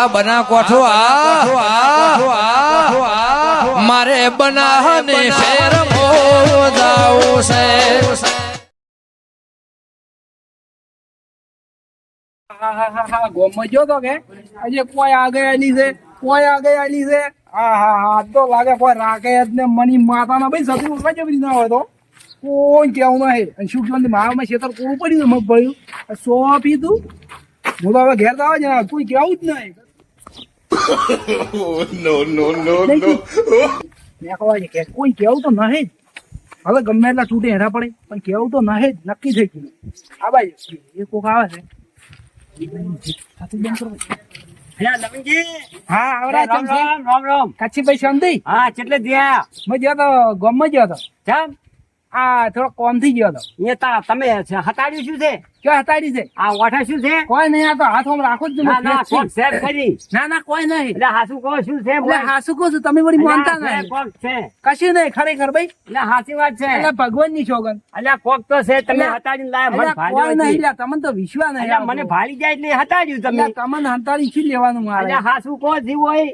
આ બના કોઠો આ મારે બનાહને શેર મોદાવું છે હા હા હા હા ગોમમાં ગયો તો કે? આજે કોઈ આગળ આલી છે કોઈ આગળ આલી છે? હા હા હા તો લાગે કોઈ રાખે જ ને મની માતાના ભાઈ સતું ઉઠવા જેવી ના હોય તો. કોઈ કેવું નહીં. અને શું કહેવાનું મારામાં ખેતર કોરું પડ્યું મગ ભર્યું સો પીધું? હું તો હવે ઘેર તો આવે છે ને કોઈ કેવું જ નહીં. No, no, no, no. મેં કહો કે કોઈ કેવું તો નહીં જ. હવે ગમે એટલા તૂટે હેરા પડે પણ કેવું તો નહીં જ. નક્કી થઈ ગયું. આ ભાઈ એ કોક આવે છે. હા રામ રામ રામ રામ. કચ્છી ભાઈ શાંતિ? હા એટલે જ્યાં મેં ગયો તો ગામમાં ગયો તો. કેમ આ થોડો કોમ થઈ ગયો તો એ તા તમે હટાડ્યું શું છે? ક્યાં હતાડી છે? આ ઓઠા શું છે? કોઈ નહીં આ તો હાથમાં રાખો જ ના ના કોક સેટ કરી. ના ના કોઈ નહીં. એટલે હાસુ કહો શું છે એટલે હાસુ કહું છું તમે વળી માનતા નહીં. કોક છે. કશું નહીં ખરેખર ભાઈ. એટલે હાસી વાત છે. એટલે ભગવાનની છોગન. એટલે કોક તો છે તમે હટાડીને લાયા મને એટલે કોઈ નહીં નથી. તમને તો વિશ્વાસ નહીં એટલે મને ભાળી જાય એટલે હટાડ્યું તમે. તમને હંતાડી શું લેવાનું મારે? એટલે હાસુ કહો જીવ હોય.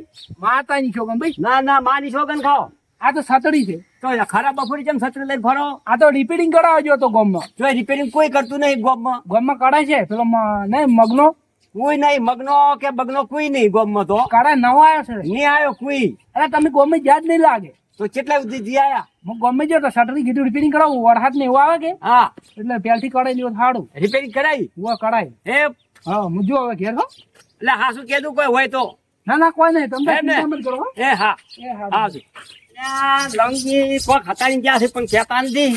માતા ની છોગન ભાઈ. ના ના માની છોગન ખાઓ. આ તો સતડી છે. તો ખરાબ બપોરી કેમ સત્ર લઈને ફરો? આ તો રિપેરિંગ કરાવજો તો ગામમાં. જો રિપેરિંગ કોઈ કરતું નહીં ગોમમાં. ગામમાં કરાય છે? પેલો નહીં મગનો? કોઈ નહીં મગનો કે બગનો કોઈ નહીં ગોમમાં તો. કરાય નવો આવ્યો છે? નહીં આવ્યો કોઈ. અરે તમે ગામમાં યાદ નહીં લાગે. તો કેટલા સુધી જી આયા? હું ગામમાં જો તો સટરી કીધું રિપેરિંગ કરાવું. વરસાદ ને એવું આવે કે? હા. એટલે પહેલથી કરાવી લ્યો સારું રિપેરિંગ કરાવી હું કરાય. એ હા હું જો હવે ઘેર હો. એટલે હા શું કીધું કોઈ હોય તો. ના ના કોઈ નહીં. તમે કરો એ હા. એ હા. હા લંગી, કોક હતાડી ગયા છે, પણ કહેતા નથી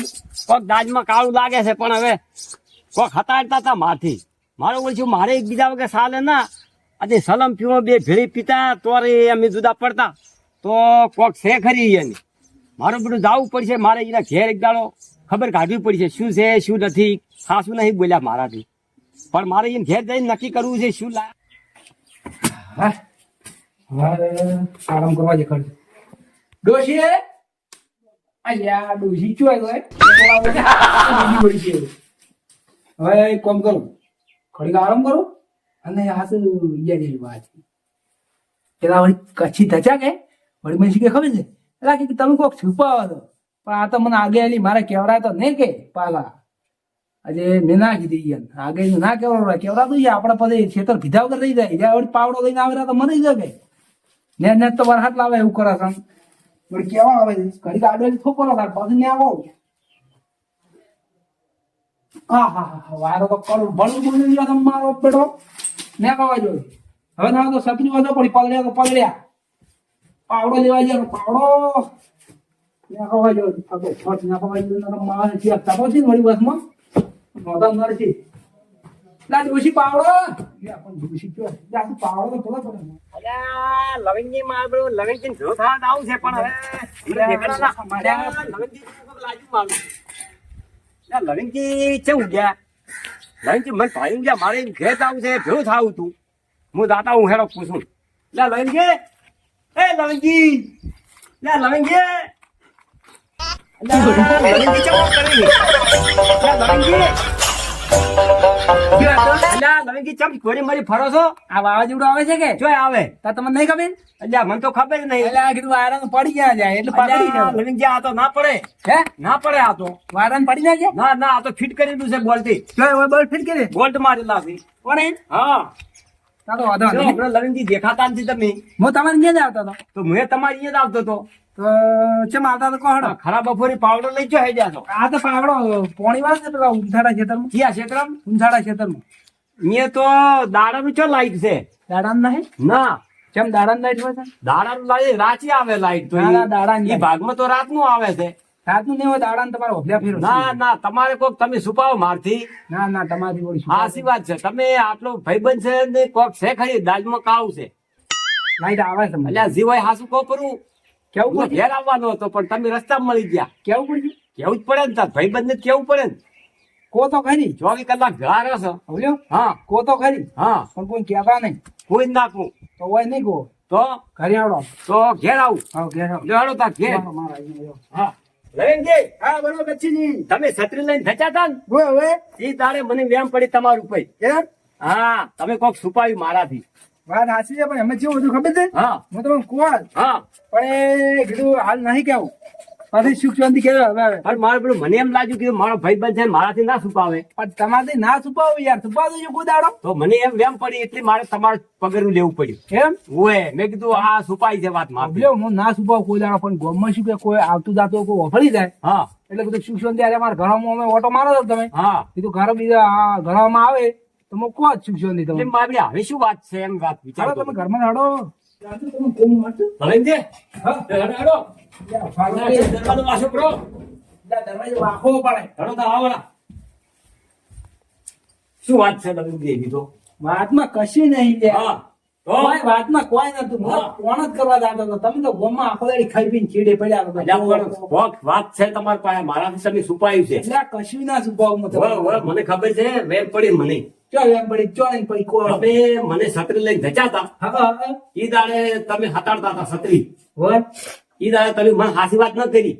કોક દાજમાં કાળું લાગે છે, પણ હવે કોક હતાડતા હતા માથી મારું છું મારે એકબીજા વગર સાલે ના. આજે સલમ પીવો, બે ભેળી પીતા તો અમે જુદા પડતા. તો કોક છે ખરી એની. મારું બધું જવું પડશે, મારે એના ઘેર એક દાડો ખબર કાઢવી પડશે, શું છે, શું નથી. ખાસું નહીં બોલ્યા મારાથી. પણ મારે એને ઘેર જઈને નક્કી કરવું છે, શું લા આરામ કરવા જે ખર્ચ. ડોશી અલ્યા ડોશી ચો આવ્યો હવે એક કામ કરું. ઘડીક આરામ કરું અને આ શું ઈયા જેવી વાત પેલા વળી કચ્છી ધચા કે? વળી મને કે ખબર છે? પેલા કે તમે કોક છુપાવો તો. પણ આ તો મને આગે આલી, મારે કેવડાય તો નહીં કે પાલા. આજે મેં ના કીધી ઈયન. આગે ના કેવડાવ કેવડાતું છે? આપણા પદે ખેતર ભીધા વગર રહી જાય. પાવડો લઈને આવેલા તો મરી શકે ને ને તો વરસાદ લાવે એવું કરે વળી કેવા આવે ઘડી આડે થોપો તાર પછી ને આવો હા હા હા વારો તો કરું. ભલું બોલી ગયો મારો બેટો. ને કહેવા જોઈએ હવે ના તો સતરી વધો પડી પલળ્યા તો પલળ્યા પાવડો લેવા જાય પાવડો. ને કહેવા જોઈએ થતો ફટ ના કહેવા જોઈએ તો મારે છે તપો છે ને વળી બસમાં, મોઢા નર લા જોશી પાવડો પણ જોશી કયો લા તું પાવડો તો થોડો પડે અલ્યા, લવિંગજી મારું લવિંગજી ભેળું થવા આવું છે પણ હવે અલ્યા, અલ્યા, લવિંગજી કોક મારું. અલ્યા, લવિંગજી ચેવું ગયા લવિંગજી મને ભાઈ ગયા મારે એમ ઘેર આવું છે ભેળું થાવું તું હું દાતા હું હેડો પૂછું લે લવિંગજી એ લવિંગજી લે લવિંગજી લવિંગજી ચેવું કરી ઘોડી મારી ફરો છો? આ વાવાઝોડું આવે છે કે? જો આવે. તો તમને નહીં ખબર? અલ્યા મને તો ખબર જ નહીં. એટલે આ કીધું વાયરાનું પડી ગયા જાય એટલે પકડી જાય લવિંગજી આ તો ના પડે. હે? ના પડે આ તો. વાયરાનું પડી જાય ના ના આ તો ફિટ કરેલું છે બોલતી બોલ ફિટ કરી. બોલ્ટ મારી લાવી. કોણે? હા. તારો વાંધો નહીં. હમણાં લવિંગજી દેખાતા નથી તમે. હું તમારે ક્યાં જ આવતો હતો. તો મેં તમારી અહીંયા જ આવતો હતો. તો ચેમ આવતા તો કોહડો ખરાબ બપોરે પાવડર લઈ જો હેડ્યા છો. આ તો પાવડો પોણી વાળા છે પેલા ઊંઝાડા ખેતરમાં? ક્યાં ક્ષેત્રમ ઊંઝાડા ખેતરમાં. અહીંયા તો દાડાનું ચો લાઈટ છે? દાડાનું નહીં? ના. ચેમ દાડાનું લાઈટ હોય છે? દાડાનું લાઈટ રાચી આવે લાઈટ તો એ ભાગમાં તો રાતનું આવે છે. રાતનું નહીં હોય દાડાનું તમારે ઓભલ્યા ફેરવો ના ના તમારે કોક તમે છુપાવો મારથી. ના ના તમારી વળી શું? હાસી વાત છે. તમે આટલો ભાઈબંધ છે ને કોક છે ખરી દાજમાં કાવ છે. લાઈટ આવે છે મને. જીવાય હાસુ કો કરું? કેવું હું ઘેર આવવાનો હતો પણ તમે રસ્તા મળી ગયા. કેવું પડશે કેવું જ પડે ને તાર ભાઈબંધ ને કેવું પડે ને? કો તો ખરી. ચોવીસ કલાક ઘર છો. હવલ્યો હા. કો તો ખરી. હા. પણ કોઈ કહેતા નહીં. કોઈ જ નાખું તો હોય નહીં કો તો? ઘરે આવડો. તો ઘેર આવું. હા ઘેર આવો. લ્યો તાર ઘેર. હા. લવિંગજી હા બરોબર કચ્છીજી તમે છત્રી લઈને થચા તા ને? હવે એ તારે મને વેમ પડી તમારું પૈ એમ હા તમે કોક છુપાવ્યું મારાથી. વાત સાચી છે પણ એમાં હતું ખબર છે? હા. હું તમને હા. પણ એ કીધું હાલ નહીં કેવું પછી સુખ શાંતિ હવે. હવે મારે પેલું મને એમ લાગ્યું કે મારો ભાઈ બંધ છે મારાથી ના છુપાવે. પણ તમારે ના છુપાવો યાર છુપાવો દેજો કોઈ તો મને એમ વેમ પડી એટલે મારે તમારે પગરું લેવું પડ્યું. એમ? ઓએ મેં કીધું આ છુપાઈ છે વાત મારી લ્યો, હું ના છુપાવ કોદાડો પણ ગોમમાં શું કે કોઈ આવતું જાતું કોઈ વફળી જાય હા. એટલે બધું સુખ શાંતિ આજે મારા ઘરમાં અમે ઓટો મારો તમે. હા. કીધું ઘર બીજા ઘરમાં આવે તો હું કહો જ સુખ શાંતિ તમે મારી હવે શું વાત છે એમ વાત વિચારો તમે ઘરમાં હાડો દરવાજો વાસો કરો. દરવાજો વાંકો પડે. હેડો તો આવડા શું વાત છે તમે દેવી તો વાતમાં કશી નહીં. કોઈ વાતમાં કોઈ નતું. કોણ જ કરવા જાતો હતો. તમે તો ગોમમાં આખો દાડી ખાઈ પીને ચીડે પડ્યા વાત છે તમારી પાસે? મારા તમે છુપાયું છે. કશું ના છુપાવું મને ખબર છે. વેર પડી મને. ચો પડી ચો નહીં પડી કો મને છત્રી લઈને ધચાતા. ઈ દાડે તમે હતાડતા હતા છત્રી. હોત. ઈ દાડે તમે મને હાસી વાત ન કરી.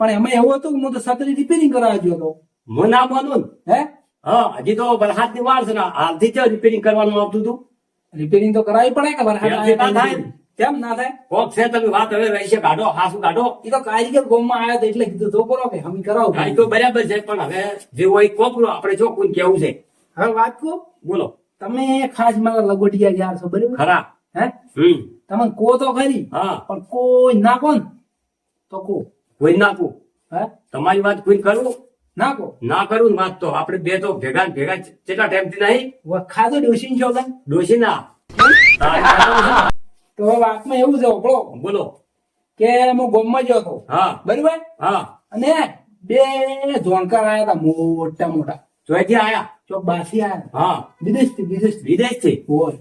પણ એમાં એવું હતું કે હું તો છત્રી રિપેરિંગ કરાવવા ગયો હતો. હું ના માનું. હે? હા હજી તો વરસાદની વાર છે ને હાલથી જ રિપેરિંગ કરવાનું આવતું હતું. રિપેરિંગ તો કરાવી પડે કે વરસાદ થાય? કેમ ના થાય? કોક છે તમે વાત હવે રહેશે કાઢો હાસુ કાઢો. એ તો કારીગર ગોમમાં આવ્યા તો એટલે કીધું તો કરો કે હમી કરાવો. તો બરાબર છે પણ હવે જે હોય કોક આપણે જો કોઈ કેવું છે. હવે વાત કહો? બોલો. તમે ખાસ મારા લગોટિયા યાર છો બરાબર? ખરા. હે? હમ. તમે કો તો ખરી. હા. પણ કોઈ ના કોન ને તો કો કોઈ નાખું હે? તમારી વાત કોઈ કરું? ના કો ના કરું ને વાત તો. આપણે બે તો ભેગા ભેગા કેટલા ટાઈમથી નહીં? ખાધો ડોશી છો કઈ ડોશી ના તો વાતમાં એવું છે ઓપડો બોલો. કે હું ગોમમાં ગયો હતો. હા. બરાબર? હા. અને બે જોણકાર આવ્યા હતા મોટા મોટા. ચોથી આયા? ચોક બાસી આયા. હા. વિદેશથી વિદેશ વિદેશથી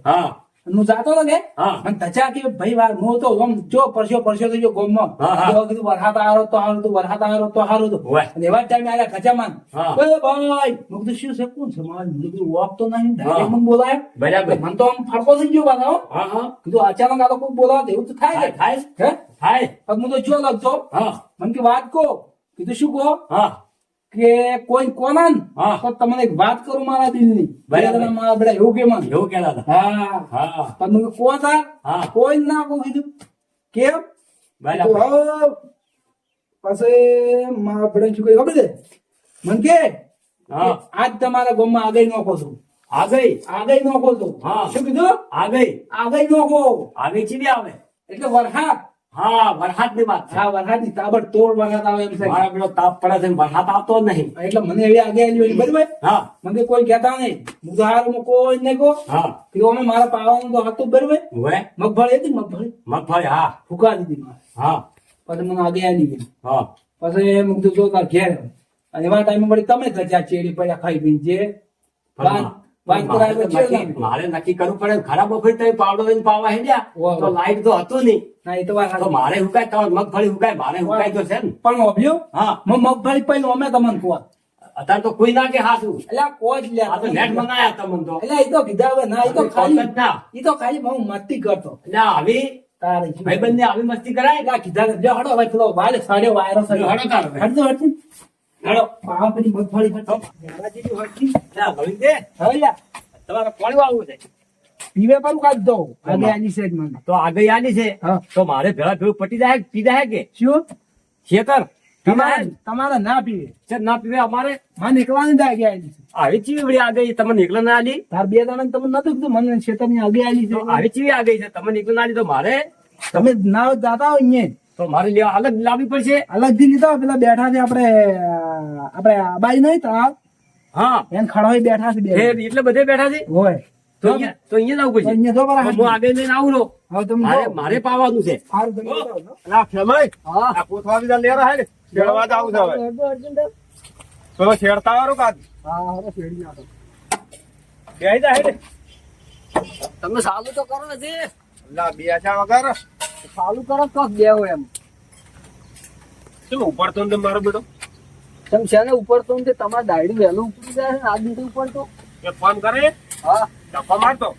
હા હું જાતો હતો કે? મને ધચા કે ભાઈ વાર હું તો આમ જો પરસ્યો પરસ્યો થઈ ગયો હા. તો કીધું વરસાદ આવ્યો તો હારું હતું વરસાદ આવ્યો તો હારું હતું. અને એવા ટાઈમે આવ્યા હા. ઓય ભાઈ. હું કીધું શું છે? કોણ છે મારે? મેં કીધું વોક તો નહીં ડાયરેક્ટ. મને બોલાયો. બરાબર. મને તો આમ ફડકો થઈ ગયો હા કીધું અચાનક આ લોકો બોલાવે તો એવું તો થાય થાય થાય. હે? થાય. હું તો જો. લગતો હા. મને કે વાત કહો. કીધું શું કહો? હા. કે કોઈ કોના હા. તો તમને એક વાત કરું મારા દિલની. મારા બેટા એવું કે મને. એવું કેતા હતા. હા. હા. મને કોણ હતા હા. કોઈ ના કહું કીધું. કેમ? "હા." પછી મારા શું કહ્યું ખબર છે? મને કે હા. આજ તમારા ગામમાં આગળ નોખો છું આ આગઈ આગળ નોખો છું હા. શું કીધું? આગઈ ગઈ આગળ નોખો આવી ચીડી આવે. એટલે વરસાદ હા વરસાદની વાત હા વરસાદની તાબડ તોડ વરસાદ આવે એમ છે. મારા પેલો તાપ પડે છે વરસાદ આવતો જ નહીં. એટલે મને એવી આગે બરાબર? હા. મને કોઈ કહેતા નહીં. હું તો હારું હું કોઈ નહીં કહો. હા. અમે મારા પાવાનું તો હતું બરાબર? હવે? મગફળી હતી મગફળી? મગફળી હા. ફૂકા દીધી હા. પછી મને આગે આવી ગઈ હા. પછી એમ કીધું જો ઘેર. અને એવા ટાઈમે વળી તમે ગજા ચેડી પડ્યા ખાઈ પીને જે મારે નક્કી કરવું પડે. ખરાબ બફરી તમે પાવડો લઈને પાવા હેડ્યા. તો લાઈટ તો હતું નહીં. ના એ તો વાત મારે હુકાય મગફળી હુકાય મારે હુકાય તો છે ને? પણ ઓભ્યો હા. મગફળી પૈલું અમે તમને કહો અત્યારે તો કોઈ ના કે હાસું એટલે કોઈ લે આ તો નેટ મંગાયા તમને તો. એટલે એ તો કીધા હવે ના એ તો ખાલી ના. એ તો ખાલી હું મસ્તી કરતો. એટલે આવી તારે શું? ભાઈબંધ ને આવી મસ્તી કરાય? કીધા હડો ભાઈ પેલો સાડ્યો વાયરો. હડો ભાઈ. હેડો પાવા પેલી મગફળી હડજો. મારા જેવી હડજી. લે, ભણી દે. તમારે પાણી વાળવું છે. પીવે પણ કાઢ દો આગે આની સાઈડ મને તો આગળ આની છે. તો મારે ભેળા ભેળું પટી જાય પી જાય કે? શું? ખેતર તમારે તમારે ના પીવે. છે ના પીવે અમારે. મને એકલાની આગે આવી ચીવી વળી આગળ તમને નીકળે ના આલી? તાર બે દાણા તમને નતું કીધું મને ખેતરની આગે આલી તો છે આવી ચીવી આગળ છે. તમે નીકળે ના આલી તો મારે. તમે ના જાતા હોય અહીંયા. તો મારે લેવા અલગ લાવવી પડશે. અલગથી લીધા પેલા બેઠા છે આપણે આપણે બાઈ નહીં તો હા. એને ખડોઈ બેઠા છે એટલે બધે બેઠા છે? હોય. તો અહીંયા તો અહીંયા જવું પડશે. અહીંયા જો બરાબર. હું આગળ લઈને આવું. હવે તમે મારે મારે પાવાનું છે. સારું તમે ના ખેમાઈ હા. આ બીજા લેરા હે ને? ખેડવા જ છે હવે. પેલો છેડતા વાળો કાઢ હા હવે શેરડી નાખો. બેહી જા હે ને. તમે સાલું તો કરો ને લા બેસા વગર. સાલું કરો તો બે હોય એમ. ચલો ઉપડતો ને મારો બેટો? તમે છે ને ઉપર તો ને તમારે દાડી વહેલું ઉપડી જાય આ ને આજ નથી ઉપર તો? એ ફોન કરે? હા. ધક્કો મારતો?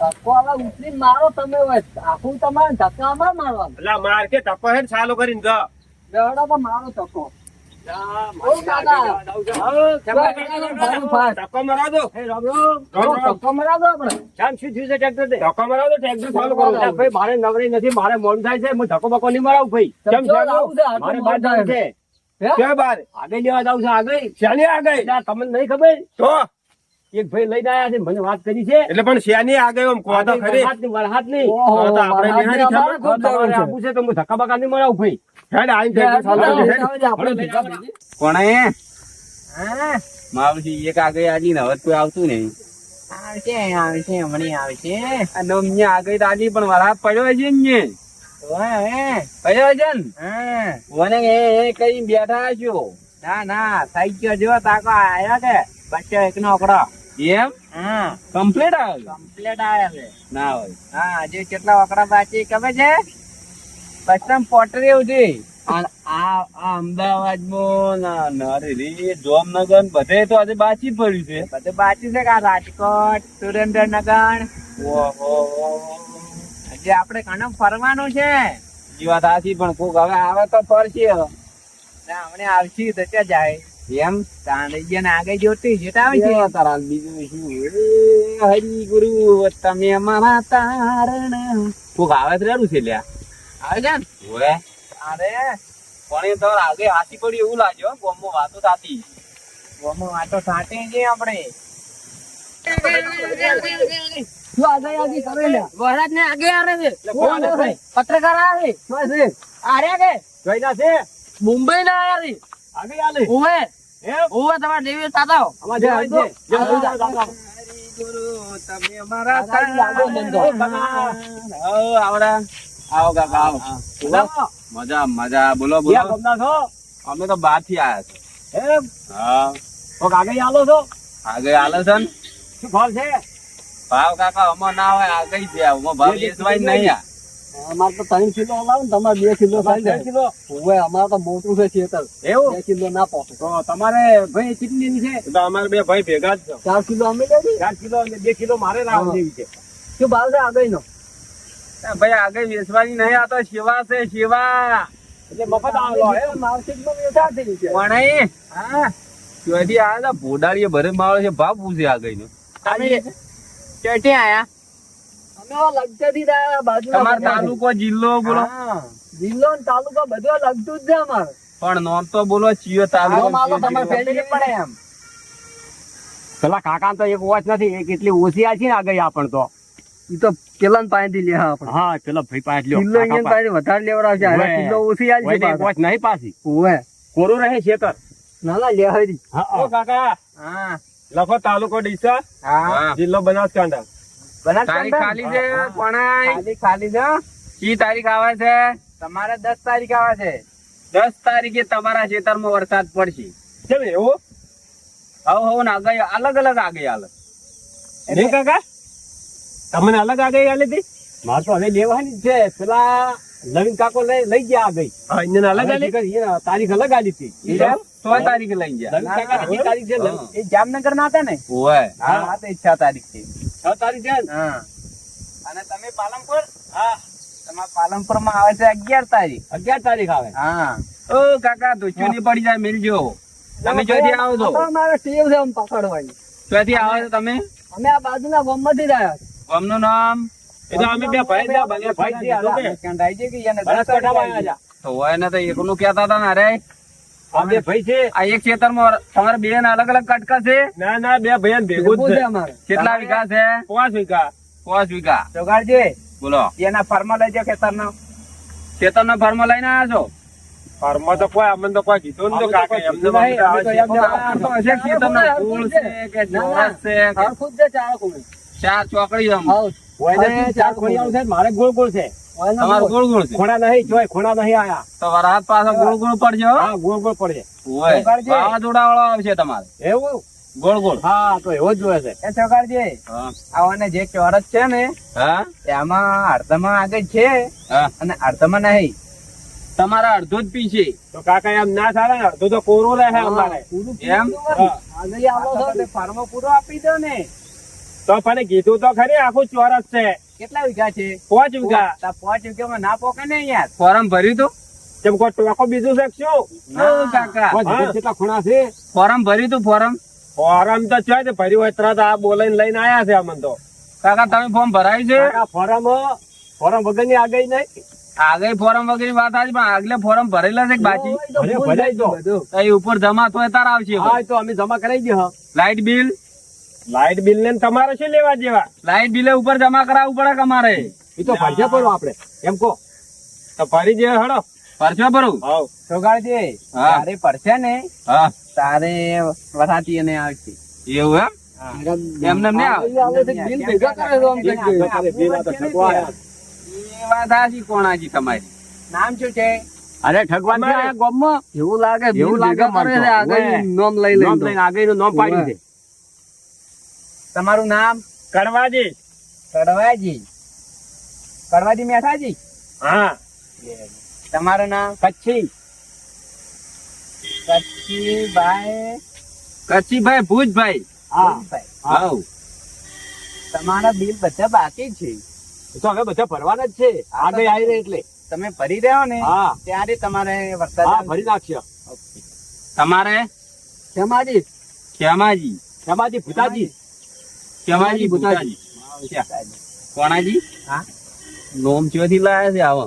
ધક્કો હવે ઉપરી મારો તમે આખું તમારે ધક્કા અમારે મારવાનું. એટલે માર કે ધક્કો હે ચાલુ કરીને જા. મારો ધક્કો. મારે નવરી નથી મારે મોડું થાય છે હું ધક્કો બકો નહીં મરાવું ભાઈ મારે બાર છે? આગળ લેવા જાવ છે આગળ શેની આ ગઈ? એટલે આ તમને નહીં ખબર એક ભાઈ લઈને આયા છે મને વાત કરી છે. એટલે પણ શેની આગળ એમ આમ તો ખરી. વરસાદની વરસાદની ઓહો, તો આપણે મારા ખબર. ખૂબ જરૂર તમારે છે. તો હું ધક્કા બકા નહીં મરાવું ભાઈ. હેડ, આઈ થઈ કરો, હેડ. ભેગા માવજી એક આગળ આજી ને હવે કોઈ આવતું નહીં. આવશે આવશે હમણાં આવશે અને અમને આગળ આલી પણ વરહાત પડ્યો છે ને પડ્યો છે ને? મને એ એ કઈ બેઠા છો ના ના થઈ ગયો જો તાકો આવ્યો કે બચ્ચો એક નો ઓકડો એમ? હા. કમ્પ્લીટ આવે? કમ્પ્લીટ આવે છે ના હોય. હા જે કેટલા વકડા બાકી ખબર છે? બચ્ચા પોટરી ઉઠી આ અમદાવાદમાં જોમનગર બધે તો આજે બાચી પડ્યું છે. બધું બાચી છે કા રાજકોટ સુરેન્દ્રનગર? ઓહો. હજી આપણે ઘણું ફરવાનું છે. ઈ વાત સાચી પણ કોક હવે આવે તો ફરશે. હમણાં આવશે તો જાય? એમ? તાંડૈયા ને આગળ જોતી જેટા આવે છે. તારા બીજું શું? હરી ગુરુ તમે અમારા તારણ. કોક આવે રેડું છે લ્યા. આવે છે ને? ઓએ અરે પણ તો આગે હાથી પડી એવું લાગ્યો ગોમમાં વાતો થાતી. ગોમાં વાતો સાટી છે આપણે. શું આગળ આગળ કરે લ્યા? વરરાજ ને આગે આવે છે. કોણ આવે છે? પત્રકાર આવે છે? આર્યા કે જોઈના છે? મુંબઈ ના આયા રી આગળ ઉવે તમારા દેવી તાતા અમાર જે છે. જો, જવાનું જો, છે, દાદા. તમે અમારા આગળ આગળ ધંધો. આવડા. આવો કાકા આવો? મજા મજા. બોલો બોલો. છો? અમે તો બહારથી આયા છે. એમ? હા. કોક આગળ આલો છો? આગળ આલો છો ને? શું ફળ છે? ભાવ કાકા અમાર ના હોય આગળ છે અમાર ભાવ એસવાય નહીં. આ. અમારે તો ત્રણ કિલો લાવો ને તમારે બે કિલો ત્રણ કિલો? ઓવે અમારે તો મોટું છે ખેતર. એવું? બે કિલો ના પહોંચે તમારે ભાઈ કેટલી છે? અમારે બે ભાઈ ભેગા જ ચાર કિલો અમે લેવી ચાર કિલો અને બે કિલો મારે લાવવા જેવી છે. શું ભાવ છે આગળ નો ભાઈ આગળ વેચવાની નહીં આ તો સેવા છે સેવા. એટલે મફત આવેલો હે? માર્કેટમાં વેચા થઈ છે. વણાઈ હા. ત્યાંથી આયા ભોડાળીએ ભરે માળો છે ભાવ પૂછે આગળ નો તમે ચોટી આયા અમે આ લગતેથી રહ્યા બાજુના તમારો તાલુકો જિલ્લો બોલો. જિલ્લો તાલુકો બધું લગતું જ છે અમારે. પણ નોમ તો બોલો ચિયો તાલુકો માલો ચિયો તમારે જિલ્લો. ફેરી પડે એમ. પેલા કાકા તો એક વોચ નથી એક એટલી ઓછી આ છે ને આગળ આપણ તો. એ તો પેલા પાસેથી લે હા આપણે હા પેલો ભાઈ લ્યો કિલો પાસે. પાસે. વધારે લેવડાવશે. કિલો ઓછી એક વોચ નહીં પાછી. ઓવે કોરું રહે છે લે હરી. હા કાકા. હા. લખો તાલુકો ડીસા. હા. જિલ્લો બનાસકાંઠા. તારીખ ખાલી છે પણ ખાલી ખાલી છે કી તારીખ આવે છે? તમારે દસ તારીખ આવે છે. દસ તારીખે તમારા ખેતરમાં વરસાદ પડશે. કેમ એવું? હવ હવ ને આગળ અલગ અલગ આગળ હાલે કાકા? તમને અલગ આ ગઈ આલી હતી? મારે તો હવે લેવાની છે. પેલા નવીન કાકો લઈ લઈ ગયા આગળ અહીંયા અલગ તારીખ અલગ આલી હતી. એમ? તારીખે લઈ ગયા છે. એ જામનગર ના હતા ને ઓય હા તો ઈચ્છા તારીખ છે છ તારીખ છે હા અને તમે પાલનપુર હા તમારા પાલનપુરમાં આવે છે અગિયાર તારીખ અગિયાર તારીખ આવે હા ઓ કાકા નહીં પડી જાય મિલજો તમે જોઈથી આવો છો અમારે મારે ટેવ છે આમ પકડવાની ક્યાંથી આવો છો તમે અમે આ બાજુના ગામમાંથી જ આવ્યા ગામનું નામ એટલે અમે બે ભાઈ જા ભાઈ ભાઈ છે, કીધું કે. એને દસ કઠા આવ્યા આવ્યા તો હોય ને તો એકનું કહેતા હતા ને અરે બે ભાઈ છે. આ એક ખેતરમાં તમારે બે અલગ અલગ કટકા છે? ના ના બે ભાઈ ભેગું ભેગું છે. છે કેટલા વીઘા છે? પાંચ વીઘા. પાંચ વીઘા. જોગાડજે બોલો. એના ફાર્મા લઈ જાઓ ખેતરનો. ખેતરનો ફાર્મ લઈને આવ્યા છો? ફાર્મમાં તો કોઈ અમને તો કોઈ કીધું કાકા એમને તો હશે ખેતરનો ફૂલ છે. કે છે ચાર. ચોકડી આમ. ચાર મારે ગોળ ગોળ છે. તમારે બોલ. ગોળ ગોળ ખોણા નહીં જોય ખોણા નહીં આયા. તો વરાત પાછો ગોળ ગોળ પડશે હા. ગોળ ગોળ પડે. વાવાઝોડા વાળો આવશે તમારે. એવું? ગોળ ગોળ હા તો એવો જ જોયે છે. એ ચોગાડજે આવાને જે ચોરસ છે ને હા? એમાં અડધામાં આગળ છે અને અડધામાં નહીં. તમારા અડધો જ પીછે તો કાકા એમ ના થાય ને અડધું તો કોરો રહે અમારે. એમ? છો ફાર્મો પૂરો આપી દો ને. તો પણ કીધું તો ખરી આખું ચોરસ છે. કેટલા વીઘા છે? પાંચ વીઘા. તા પાંચ વીઘામાં ના પોકે ને યાર. ફોર્મ ભર્યું તું? કેમ કોઈ ટોકો બીજું છે કે શું ના, કાકા કેટલા ખૂણા છે? ફોરમ ભર્યું તું ફોરમ? ફોરમ તો તે ભર્યું હોય તરત આ બોલાઈને લઈને આયા છે અમને તો. કાકા તમે ફોર્મ ભરાયું છે? ફોર્મ ફોરમ વગરની આગળ નહીં. આગળ ફોરમ વગેરે વાત આવી પણ આગલે ફોરમ ભરેલા છે બાકી? ભરાઈ દો ઉપર જમા તો તાર આવશે હા તો અમે જમા કરાવી દઈએ લાઇટ બિલ? લાઇટ બિલ ને તમારે શું લેવા જેવા? લાઇટ બિલ ઉપર જમા કરાવવું પડે કે અમારે? એ તો ભરજે ભરો આપણે. એમ કહો. તો ફરી જે હડો. પરચો ભરું હાવ. સોગાડજે તારે પડશે ને હા. તારે વરાતી અને આવશે. એવું એમ? એમને એમ આવે? આવે. છે, બિલ ભેગા કરે છે આમ કંઈક. બે વાત એ વાત સાચી કોણાજી તમારી? નામ શું છે? અરે ઠગવાન છે આ ગામમાં. એવું લાગે એવું લાગે ભેગા કરે છે માનતો. આગળ નામ લઈ લઈ આગળ નામ પાડી દે. તમારું નામ? કડવાજી. કડવાજી. કડવાજી મેઠાજી? હા. તમારું નામ? કચ્છી. કચ્છીભાઈ કચ્છીભાઈ ભુજભાઈ. હા. હાઉ તમારા બિલ બધા બાકી છે. તો હવે બધા ભરવાના જ છે. આગળ આવી રહ્યા એટલે. તમે ભરી રહ્યો ને હા. ત્યારે તમારે હા વરસાદ ભરી નાખશે. તમારે? ખેમાજી. ખેમાજી. ખેમાજી ભૂતાજી. ખેમાજી ભૂતાજી. કોણાજી? હા. નોમ ચોથી લાયા છે આવો.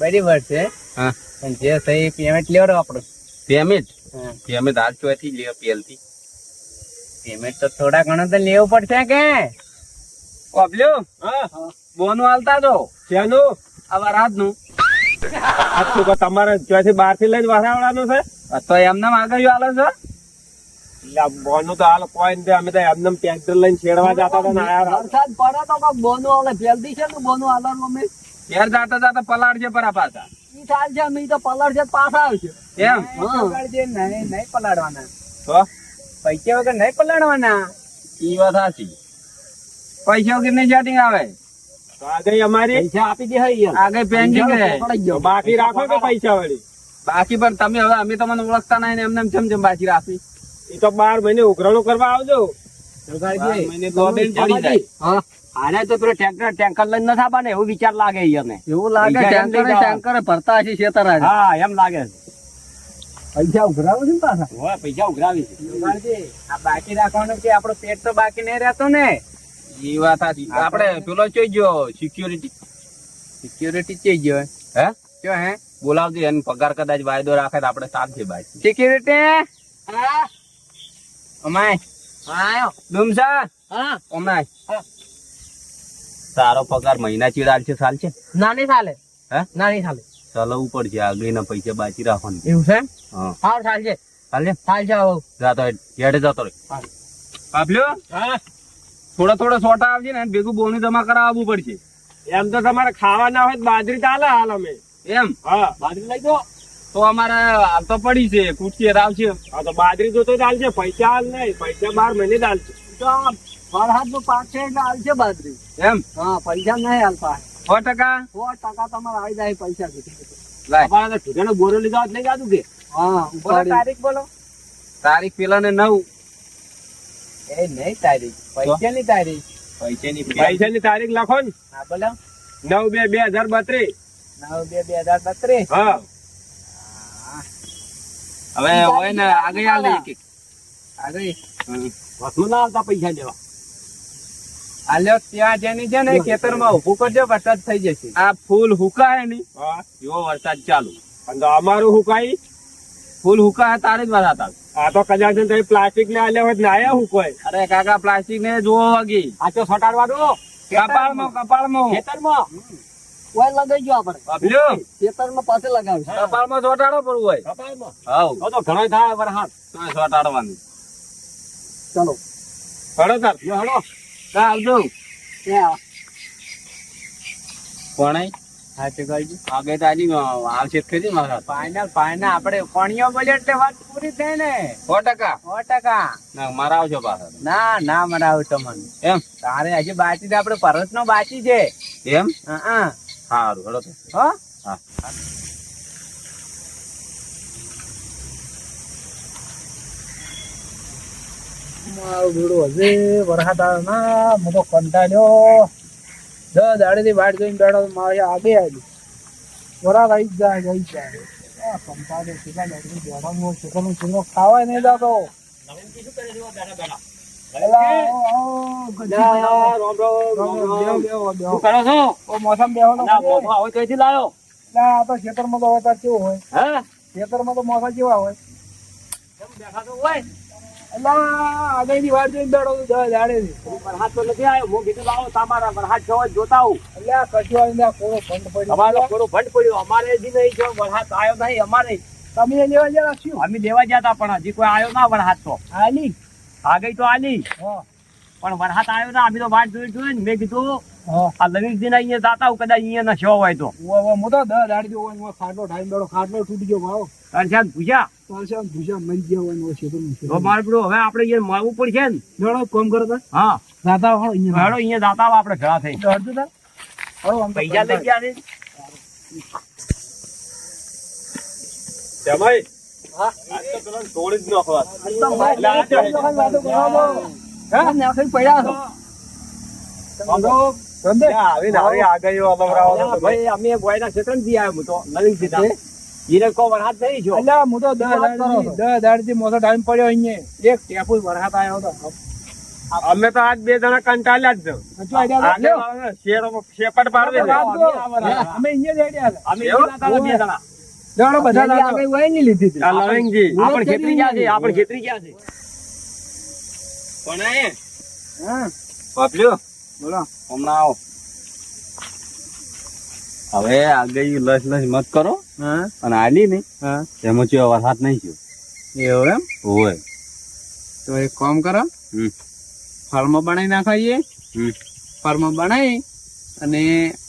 બરાબર છે. હા. પણ જે સહી પેમેન્ટ લેવડો આપણો. પેમેન્ટ પેમેન્ટ હાલ ચોથી લે પેલથી પેમેન્ટ તો થોડા ઘણા તો લેવું પડશે કે? ઓબલ્યો? હા. બોનું હાલતા તો શેનું? આવા રાતનું તમારે ચોથી બારથી લઈને વસાવવાનું છે? તો એમને આગળ હાલે છે. બોનું તો હાલ કોઈ નથી અમે તો એમને ટ્રેક્ટર લઈને છેડવા જતા હતા ને આયા વરસાદ પડે તો કોક બોનું આવે જલ્દી છે ને બોનું આલવાનું અમે? ઘેર જાતા જાતા પલાળ છે પરા પાછા. ઈ ચાલ છે અમે તો પલળ છે પાછા આવશે. એમ હા. જે નહીં નહીં પલાળવાના. તો? પૈસા વગર નહીં પલાડવાના ઈ વાત સાચી. પૈસા વગર નહીં સેટિંગ આવે? તો આગળ અમારી? પૈસા આપી દે આગળ પેન્ડિંગ રહે. બાકી રાખો કે પૈસા વળી? બાકી પણ તમે હવે અમે તમને ઓળખતા નહીં ને એમને એમ ચમ ચમ બાકી રાખી. એ તો બાર મહિને ઉઘરાણો કરવા આવજો. તો તો પેલો ટ્રેક્ટર ટેન્કર લઈને નથી આવવાને એવું વિચાર લાગે એવું લાગે ટેન્કરે. ટેન્કરે ભરતા હશે શેતર હા એમ લાગે. પૈસા ઉઘરાવો છે પાછા? હવે પૈસા ઉઘરાવી છે. આ બાકી રાખવાનું કે આપણો પેટ તો બાકી નહીં રહેતો ને. ઈ વાત સાચી. આપણે પેલો ગયો સિક્યુરિટી સિક્યુરિટી ચઈ ગયો હે? શું હે? બોલાવજો એને પગાર કદાચ વાયદો રાખે તો આપણે સાથ છે સિક્યુરિટી અમાય. આયો. ડુમસા. હા. અમાય. તારો પગાર મહિના ચીડાલ છે સાલ છે નાની સાલે. હે? નાની ચાલે ચલાવવું પડશે આગળના પૈસા બાકી રાખવાનું. એવું છે હા. હા ચાલ છે ચાલશે હવે જાતો હેડે. જતો રે. પાપલ્યો હા. થોડા થોડા સોટા આવજે ને ભેગું બોનું જમા કરાવવું પડશે. એમ તો તમારે ખાવાના હોય તો બાજરી ચાલે હાલ અમે. એમ? હા બાજરી લઈ દો તો અમારે હાલ તો પડી છે કુટકી આવશે હા તો બાજરી જોતો છે પૈસા હાલ નહીં પૈસા બાર મહિને ચાલશે તો વરસાદનું પાક છે એટલે છે બાજરી. એમ? હા પૈસા નહીં હાલતા સો ટકા? સો ટકા તમારે આવી જાય પૈસા અમારે તો ઠીકાનો બોરો લીધો લઈ જાતું કે? હા તારીખ બોલો. તારીખ પેલા ને નવ. એ નહીં તારીખ. પૈસા ની તારીખ. પૈસાની પૈસાની તારીખ લખો ને. હા બોલો. નવ બે બે હજાર બત્રીસ. નવ બે બે હજાર બત્રીસ. હા. હવે હોય ને આગળ આલે એક એક. આગળ. ના આવતા પૈસા દેવા આલ્યો ત્યાં જેની છે ને ખેતરમાં ઉભું કરજો વરસાદ થઈ જશે. આ ફૂલ હુકાય ને. એવો વરસાદ ચાલુ. અને અમારું હુકાય. ફૂલ હુકાય તારે જ વરસાદ આવે. આ તો કદાચ તમે પ્લાસ્ટિક ને આલ્યા હોય તો નાયા હુકાય. અરે કાકા પ્લાસ્ટિક ને જોવો વાગી. આચો સટાડવાનો કપાળમાં કપાળમાં. ખેતરમાં. ઓય લગાઈ ગયો આપણે બાપલ્યો ખેતરમાં પાસે લગાવી કપાળમાં ચોટાડો પડવું હોય. કપાળમાં. હાઉ. તો તો ઘણો થાય વરસાદ. તો ચોટાડવાનું ચાલો. હડો તાર. લ્યો હડો કા આવજો. કોણે? હા ચુકાજી આગે તાજી આવશે ખરી મારા. ફાઈનલ ફાઈનલ આપણે કોણીઓ બોલ્યો એટલે વાત પૂરી થઈ ને. સો ટકા. સો ટકા. ના મારા આવજો પાછા. ના ના મરાવું તમને એમ? તારે હજી બાકી છે આપણે પરસ નો બાકી છે. એમ? હા હા. સારું હેડો તો. હો? હા. મારું હશે વરસાદ આવે ના તો કંટાળ્યો દસ દાડે થી વાટ જોઈને બેઠો મારે આગે આવી. વરાદ આવી જાય કેટલા દાડાથી છોકરો ખાવાય નહીં જાતો. હે હું નહીં નહીં તમે લેવા જરા શું? અમે લેવા ગયા હતા પણ હજી કોઈ આવ્યો ના વરસાદ તો. આલી આગળ તો આલી. પણ વરસાદ આવ્યો ના અમે તો વાટ જોઈ જોઈ મેં કીધું આ લવિંગ દિન અહીંયા જાતા હું કદાચ અહીંયા ના શો હોય તો. મોટો દર હું તો દસ દાડેથી હોય ને ખાટલો ઢાળીને બેઠો. ખાટલો તૂટી ગયો ભાવ. પૂછ્યા પાછા આમ ભૂસા મરી ગયા હોય ને હોય ખેતરમાં. તો મારે પેલું હવે આપણે અહીંયા મળવું પડશે ને. જોડો કોમ કરો તો હા. દાતા વાળો અહીંયા. હેડો અહીંયા દાતા આપણે ભેળા થઈ. તો હળજો તાર. હવે આમ પૈસા લઈ ગયા ને. જમાઈ ટાઈમ પડ્યો. એક ટેપુ વરસાદ આવ્યો હતો. અમે તો આજ બે જણા કંટાળ્યા જ શેરોમાં શેપટ પાડી. અમે અહીંયા જ આઈડિયા અમે બે જણા જાણો બધા. આ લવિંગજી આપણે ખેતરી ગયા છે આપણે ખેતરી ગયા છે કોણ એ હા, બાપલ્યો બોલો. હમણાં આવો. હવે આગળ લસ લસ મત કરો. અને આલી ને એમાં ચેવો વરસાદ નહીં થયો. એવું એમ? હોય. તો એક કામ કરો. હમ. ફળમાં બનાવી નાખાઈએ. હમ. ફળમાં બનાવી અને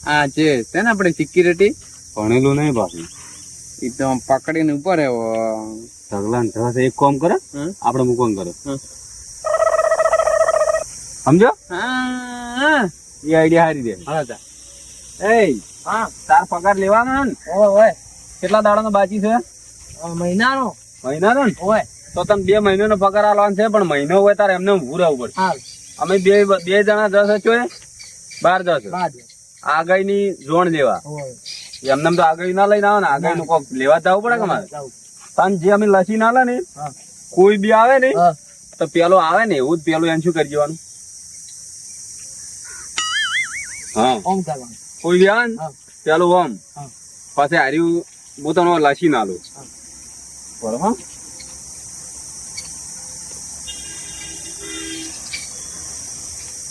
આ જે છે ને આપણે સિક્યુરિટી ભણેલું નહીં પાછું એ તો પકડીને ઉપર એવો ઢગલાને ઢસ એક કોમ કરો. આપણે મૂકવાનું કરો. સમજો? હા એ આઈડિયા હારી દે હા એ હા, તાર પગાર લેવાનો ને? ઓય, ઓય. કેટલા દાડાનો બાકી છે? મહિનાનો. મહિનાનો ને? ઓય. તો તમે બે મહિનાનો પગાર આલવાનો છે પણ મહિનો હોય તારે એમને ઊભું રહેવું પડશે. અમે બે બે જણા દસ હચો બાર દસ. આગળની જોણ લેવા. એમને તો આગળ ના લઈને આવે ને આગળનું. કોક લેવા જવું પડે કે મારે. પણ જે અમે લસી ના લે ને કોઈ બી આવે ને તો પેલો આવે ને એવું જ પેલું એને શું કરી જવાનું હા. કોઈ બી આવે ને પેલું ઓમ. પાસે હાર્યું હું તને લસી ના લઉં. બરોબર?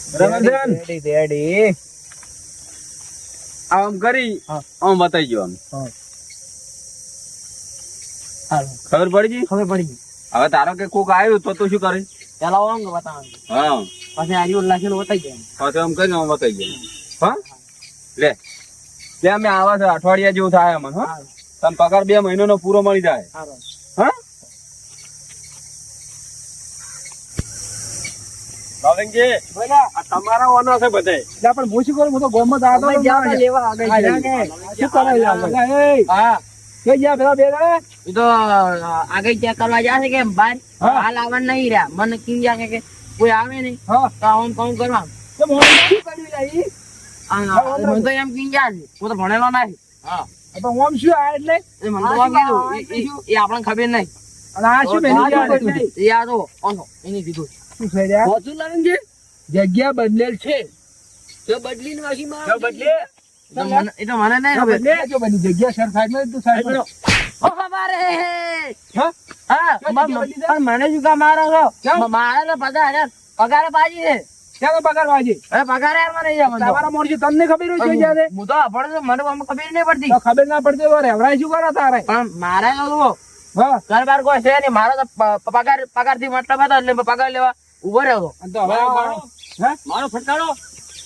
બરાબર છે રેડી, રેડી. આમ કરી આમ બતાવી ગયો ખબર પડી ગઈ? ખબર પડી ગઈ. હવે તારો કે કોક આવ્યું તો તું શું કરે? પેલા ઓમ બતાવવાનું. હા. પછી આર્યું લખેલું બતાવી દેવાનું. પછી આમ કરીને આમ બતાવી ગયો હા? લે. લે અમે આવા છે અઠવાડિયા જેવું થાય અમને હા. તને પગાર બે મહિનાનો પૂરો મળી જાય. હા? બોલા. તમારા ઓનો છે બધે. એટલે પણ હું શું કરું? હું તો ગોમમાં આવતો અમે હતો. જ્યાં લેવા આગળ ગયા. શું કરે યાર? એટલે, એ, હા. કઈ ગયા પેલા બે એ તો આગળ ચેક કરવા જશે કે બહાર હા. હાલ આવવાનું નહીં રહ્યા. મને કીધું જાય કે કોઈ આવે નહીં. હા. તો આમ કામ કરવા. તો શું કર્યું યાર તો એમ કીધું જાય હું તો ભણેલો નહીં આ તો ઓમ શું આ એટલે? મને તો કીધું. એ- એ- એ આપણને ખબર નહીં. અને આ શું બેની તો ઓનો એને કીધું. શું છે યાર? પહોંચું છે જગ્યા બદલેલ છે. જો બદલીને વાસી માં જો બદલે. એ તો મને તો નહીં ખબર. બદલે. જો બની જગ્યા સર તું ઓ હા? હા? મને શું કામ મારો છો? મારે તો પગાર યાર પાજી છે. ક્યાં પગાર વાજી પગાર યાર મને તમારા મોરજી તમને ખબર હોય છે જ્યારે હું તો મને ખબર નહીં પડતી. તો ખબર ના પડતી તો શું કરો તારે? પણ મારે તો હા. ઘર બાર કોઈ છે નહીં. મારો તો પગાર પગારથી મતલબ હતો એટલે પગાર લેવા ઊભો રહો તો હવે મારો ફટકારો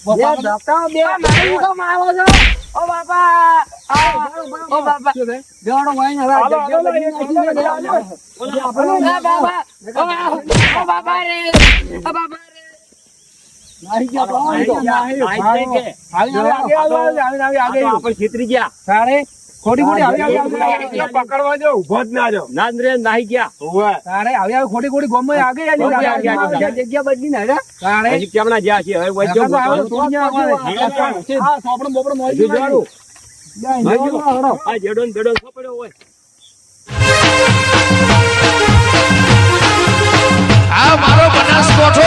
બે ધક્કા, બે આ મારે શું કામ આવો છો? ઓ બાપા આ, ઓ બાપા શું છે? બેવડો હોય ને હવે હાલો, હાલો, જગ્યા હાલો, બદલીને હાલો, જગ્યા હાલો, બદલીને. હાલો. ઓ બાપા, ઓ બાપા, ઓ બાપા રે ઓ બાપા રે નાહી ગયા, તો આ ખોટી ખોટી આવી, આવી. પકડવા જો ઊભો જ ના જો ના રે નાહી ગયા. તારે આવી આવી ખોટી ખોટી ગોમમાં આગે. જગ્યા બદલીને આવ્યા. તારે હજી કેમના જ્યાં છે હવે વઈ જો મોઈ જો હા, સોપડું બોપડું મોરી હજુ જોવાનું. આ જેડો ને બેડો શું હોય આ મારો બનાસકોઠો